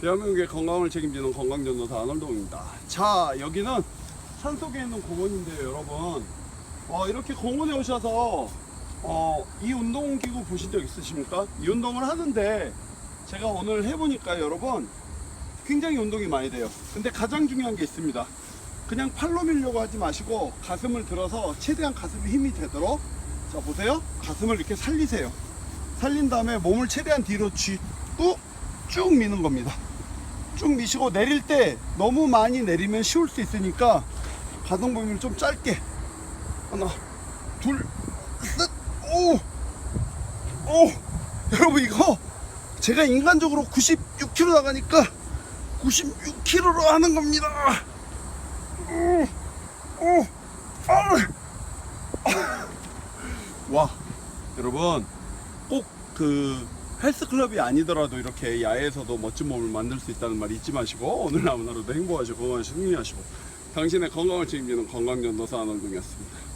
대한민국의 건강을 책임지는 건강전도사 안월동입니다. 자, 여기는 산속에 있는 공원인데요, 여러분. 어, 이렇게 공원에 오셔서 어, 이 운동기구 보신 적 있으십니까? 이 운동을 하는데 제가 오늘 해보니까 여러분 굉장히 운동이 많이 돼요. 근데 가장 중요한 게 있습니다. 그냥 팔로 밀려고 하지 마시고 가슴을 들어서 최대한 가슴에 힘이 되도록 자 보세요. 가슴을 이렇게 살리세요. 살린 다음에 몸을 최대한 뒤로 쥐고 쭉 미는 겁니다. 쭉 미시고 내릴 때 너무 많이 내리면 쉬울 수 있으니까 가동 범위를 좀 짧게. 하나 둘셋오오! 여러분 이거 제가 인간적으로 96kg 나가니까 96kg로 하는 겁니다. 오, 오, 아. 와 여러분 꼭그 헬스클럽이 아니더라도 이렇게 야외에서도 멋진 몸을 만들 수 있다는 말 잊지 마시고 오늘 하루도 행복하시고 건강하시고 승리하시고 당신의 건강을 책임지는 건강전도사 안원동이었습니다.